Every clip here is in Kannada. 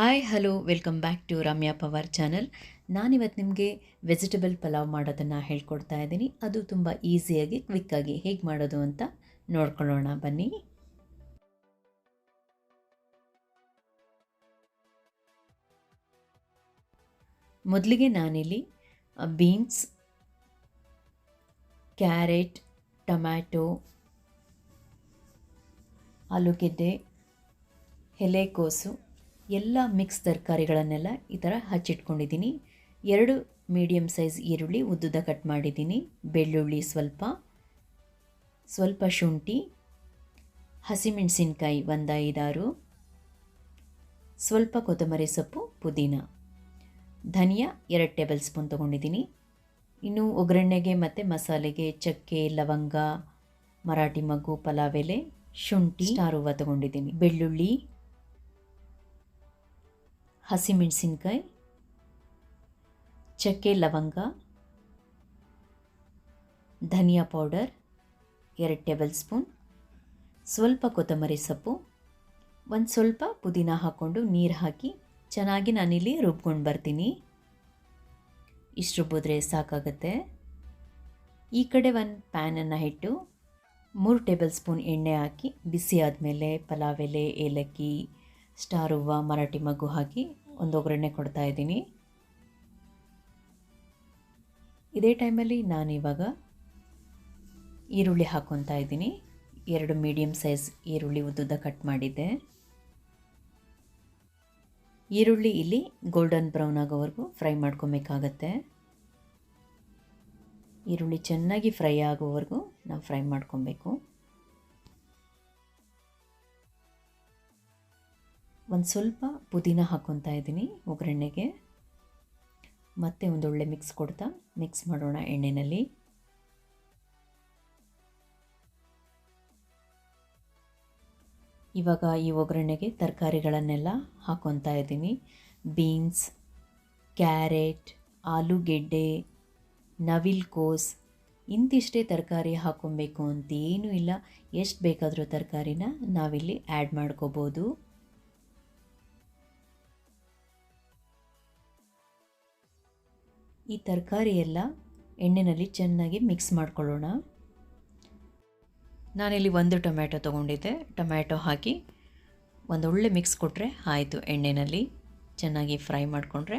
Hi hello welcome back to Ramya power channel ನಾನಿವತ್ತು ನಿಮಗೆ ವೆಜಿಟಬಲ್ ಪಲಾವ್ ಮಾಡೋದನ್ನು ಹೇಳ್ಕೊಡ್ತಾ ಇದ್ದೀನಿ. ಅದು ತುಂಬ ಈಸಿಯಾಗಿ ಕ್ವಿಕ್ಕಾಗಿ ಹೇಗೆ ಮಾಡೋದು ಅಂತ ನೋಡ್ಕೊಳ್ಳೋಣ, ಬನ್ನಿ. ಮೊದಲಿಗೆ ನಾನಿಲ್ಲಿ ಬೀನ್ಸ್ ಕ್ಯಾರೆಟ್ ಟೊಮ್ಯಾಟೊ ಆಲೂಗೆಡ್ಡೆ, ಎಲೆಕೋಸು ಎಲ್ಲ ಮಿಕ್ಸ್ ತರಕಾರಿಗಳನ್ನೆಲ್ಲ ಈ ಥರ ಹಚ್ಚಿಟ್ಕೊಂಡಿದ್ದೀನಿ. ಎರಡು ಮೀಡಿಯಮ್ ಸೈಜ್ ಈರುಳ್ಳಿ ಉದ್ದುದ ಕಟ್ ಮಾಡಿದ್ದೀನಿ. ಬೆಳ್ಳುಳ್ಳಿ ಸ್ವಲ್ಪ ಸ್ವಲ್ಪ ಶುಂಠಿ, ಹಸಿಮೆಣಸಿನ್ಕಾಯಿ ಒಂದು ಐದಾರು ಸ್ವಲ್ಪ ಕೊತ್ತಂಬರಿ ಸೊಪ್ಪು, ಪುದೀನ, ಧನಿಯಾ ಎರಡು ಟೇಬಲ್ ಸ್ಪೂನ್ ತೊಗೊಂಡಿದ್ದೀನಿ. ಇನ್ನು ಒಗ್ಗರಣೆಗೆ ಮತ್ತು ಮಸಾಲೆಗೆ ಚಕ್ಕೆ, ಲವಂಗ, ಮರಾಠಿ ಮಗ್ಗು, ಪಲಾವ್ ಶುಂಠಿ, ಸ್ಟಾರ್ ತೊಗೊಂಡಿದ್ದೀನಿ. ಬೆಳ್ಳುಳ್ಳಿ ಹಸಿಮೆಣಸಿನ್ಕಾಯಿ ಚಕ್ಕೆ ಲವಂಗ, ಧನಿಯಾ ಪೌಡರ್ ಎರಡು ಟೇಬಲ್ ಸ್ಪೂನ್, ಸ್ವಲ್ಪ ಕೊತ್ತಂಬರಿ ಸೊಪ್ಪು, ಒಂದು ಸ್ವಲ್ಪ ಪುದೀನ ಹಾಕ್ಕೊಂಡು ನೀರು ಹಾಕಿ ಚೆನ್ನಾಗಿ ನಾನಿಲ್ಲಿ ರುಬ್ಕೊಂಡು ಬರ್ತೀನಿ. ಇಷ್ಟು ರುಬ್ಬಿದ್ರೆ ಸಾಕಾಗತ್ತೆ. ಈ ಕಡೆ ಒಂದು ಪ್ಯಾನನ್ನು ಇಟ್ಟು ಮೂರು ಟೇಬಲ್ ಸ್ಪೂನ್ ಎಣ್ಣೆ ಹಾಕಿ ಬಿಸಿ ಆದಮೇಲೆ ಪಲಾವ್ ಎಲೆ, ಏಲಕ್ಕಿ, ಸ್ಟಾರ್ ಹೂವು, ಮರಾಠಿ ಮಗು ಹಾಕಿ ಒಂದು ಒಗ್ಗರಣೆ ಕೊಡ್ತಾ ಇದ್ದೀನಿ. ಇದೇ ಟೈಮಲ್ಲಿ ನಾನಿವಾಗ ಈರುಳ್ಳಿ ಹಾಕ್ಕೊತಾ ಇದ್ದೀನಿ. ಎರಡು ಮೀಡಿಯಮ್ ಸೈಜ್ ಈರುಳ್ಳಿ ಉದ್ದುದ್ದ ಕಟ್ ಮಾಡಿದ್ದೆ. ಈರುಳ್ಳಿ ಇಲ್ಲಿ ಗೋಲ್ಡನ್ ಬ್ರೌನ್ ಆಗೋವರೆಗೂ ಫ್ರೈ ಮಾಡ್ಕೊಬೇಕಾಗತ್ತೆ. ಈರುಳ್ಳಿ ಚೆನ್ನಾಗಿ ಫ್ರೈ ಆಗೋವರೆಗೂ ನಾವು ಫ್ರೈ ಮಾಡ್ಕೊಬೇಕು. ಒಂದು ಸ್ವಲ್ಪ ಪುದೀನ ಹಾಕ್ಕೊತಾ ಇದ್ದೀನಿ ಒಗ್ಗರಣೆಗೆ. ಮತ್ತೆ ಒಂದು ಒಳ್ಳೆ ಮಿಕ್ಸ್ ಕೊಡ್ತಾ ಮಿಕ್ಸ್ ಮಾಡೋಣ ಎಣ್ಣೆಯಲ್ಲಿ ಇವಾಗ ಈ ಒಗ್ಗರಣೆಗೆ ತರಕಾರಿಗಳನ್ನೆಲ್ಲ ಹಾಕ್ಕೊತಾ ಇದ್ದೀನಿ. ಬೀನ್ಸ್ ಕ್ಯಾರೆಟ್ ಆಲೂಗೆಡ್ಡೆ ನವಿಲ್ ಕೋಸ್ ಇಂತಿಷ್ಟೇ ತರಕಾರಿ ಹಾಕ್ಕೊಬೇಕು ಅಂತ ಏನೂ ಇಲ್ಲ. ಎಷ್ಟು ಬೇಕಾದರೂ ತರಕಾರಿನ ನಾವಿಲ್ಲಿ ಆ್ಯಡ್ ಮಾಡ್ಕೋಬೋದು. ಈ ತರಕಾರಿ ಎಲ್ಲ ಎಣ್ಣೆಯಲ್ಲಿ ಚೆನ್ನಾಗಿ ಮಿಕ್ಸ್ ಮಾಡ್ಕೊಳ್ಳೋಣ. ನಾನಿಲ್ಲಿ ಒಂದು ಟೊಮ್ಯಾಟೊ ತೊಗೊಂಡಿದ್ದೆ. ಟೊಮ್ಯಾಟೊ ಹಾಕಿ ಒಂದು ಒಳ್ಳೆ ಮಿಕ್ಸ್ ಕೊಟ್ಟರೆ ಆಯಿತು ಎಣ್ಣೆಯಲ್ಲಿ ಚೆನ್ನಾಗಿ ಫ್ರೈ ಮಾಡಿಕೊಂಡ್ರೆ.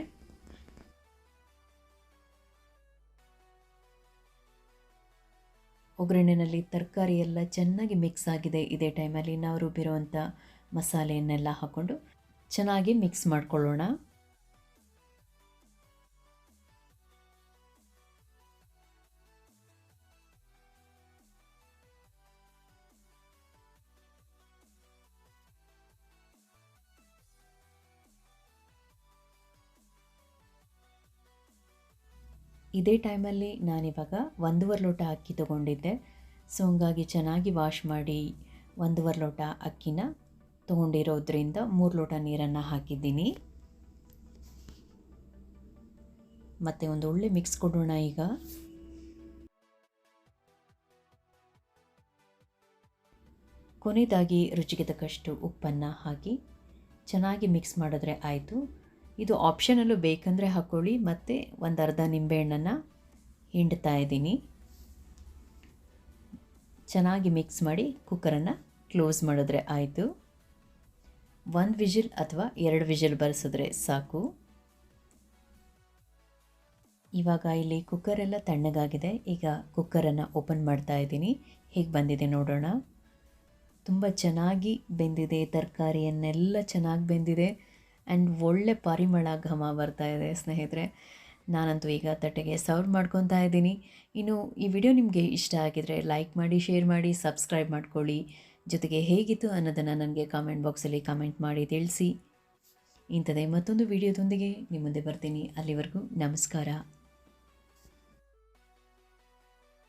ಒಗ್ಗರಣೆಯಲ್ಲಿ ತರಕಾರಿ ಎಲ್ಲ ಚೆನ್ನಾಗಿ ಮಿಕ್ಸ್ ಆಗಿದೆ. ಇದೇ ಟೈಮಲ್ಲಿ ನಾವು ರುಬ್ಬಿರೋವಂಥ ಮಸಾಲೆಯನ್ನೆಲ್ಲ ಹಾಕ್ಕೊಂಡು ಚೆನ್ನಾಗಿ ಮಿಕ್ಸ್ ಮಾಡ್ಕೊಳ್ಳೋಣ. ಇದೇ ಟೈಮಲ್ಲಿ ನಾನಿವಾಗ ಒಂದೂವರೆ ಲೋಟ ಅಕ್ಕಿ ತೊಗೊಂಡಿದ್ದೆ. ಸೊ ಹಂಗಾಗಿ ಚೆನ್ನಾಗಿ ವಾಶ್ ಮಾಡಿ ಒಂದೂವರೆ ಲೋಟ ಅಕ್ಕಿನ ತೊಗೊಂಡಿರೋದ್ರಿಂದ ಮೂರು ಲೋಟ ನೀರನ್ನು ಹಾಕಿದ್ದೀನಿ. ಮತ್ತು ಒಂದು ಒಳ್ಳೆ ಮಿಕ್ಸ್ ಕೊಡೋಣ ಈಗ. ಕೊನೆಯದಾಗಿ ರುಚಿಗೆ ತಕ್ಕಷ್ಟು ಉಪ್ಪನ್ನು ಹಾಕಿ ಚೆನ್ನಾಗಿ ಮಿಕ್ಸ್ ಮಾಡಿದ್ರೆ ಆಯಿತು. ಇದು ಆಪ್ಷನಲ್ಲೂ ಬೇಕಂದರೆ ಹಾಕ್ಕೊಳ್ಳಿ ಮತ್ತು ಒಂದು ಅರ್ಧ ನಿಂಬೆಹಣ್ಣನ್ನು ಹಿಂಡ್ತಾ ಇದ್ದೀನಿ. ಚೆನ್ನಾಗಿ ಮಿಕ್ಸ್ ಮಾಡಿ ಕುಕ್ಕರನ್ನು ಕ್ಲೋಸ್ ಮಾಡಿದ್ರೆ ಆಯಿತು. ಒಂದು ವಿಜಿಲ್ ಅಥವಾ ಎರಡು ವಿಜಿಲ್ ಬರೆಸಿದ್ರೆ ಸಾಕು. ಇವಾಗ ಇಲ್ಲಿ ಕುಕ್ಕರೆಲ್ಲ ತಣ್ಣಗಾಗಿದೆ. ಈಗ ಕುಕ್ಕರನ್ನು ಓಪನ್ ಮಾಡ್ತಾ ಇದ್ದೀನಿ. ಹೇಗೆ ಬಂದಿದೆ ನೋಡೋಣ. ತುಂಬ ಚೆನ್ನಾಗಿ ಬೆಂದಿದೆ. ತರಕಾರಿಯನ್ನೆಲ್ಲ ಚೆನ್ನಾಗಿ ಬೆಂದಿದೆ. ಆ್ಯಂಡ್ ಒಳ್ಳೆ ಪರಿಮಳ ಘಮ ಬರ್ತಾ ಇದೆ, ಸ್ನೇಹಿತರೆ. ನಾನಂತೂ ಈಗ ತಟ್ಟೆಗೆ ಸರ್ವ್ ಮಾಡ್ಕೊತಾ ಇದ್ದೀನಿ. ಇನ್ನು ಈ ವಿಡಿಯೋ ನಿಮಗೆ ಇಷ್ಟ ಆಗಿದರೆ ಲೈಕ್ ಮಾಡಿ ಶೇರ್ ಮಾಡಿ ಸಬ್ಸ್ಕ್ರೈಬ್ ಮಾಡ್ಕೊಳ್ಳಿ. ಜೊತೆಗೆ ಹೇಗಿತ್ತು ಅನ್ನೋದನ್ನು ನನಗೆ ಕಾಮೆಂಟ್ ಬಾಕ್ಸಲ್ಲಿ ಕಾಮೆಂಟ್ ಮಾಡಿ ತಿಳಿಸಿ. ಇಂಥದೇ ಮತ್ತೊಂದು ವಿಡಿಯೋದೊಂದಿಗೆ ನಿಮ್ಮ ಮುಂದೆ ಬರ್ತೀನಿ. ಅಲ್ಲಿವರೆಗೂ ನಮಸ್ಕಾರ.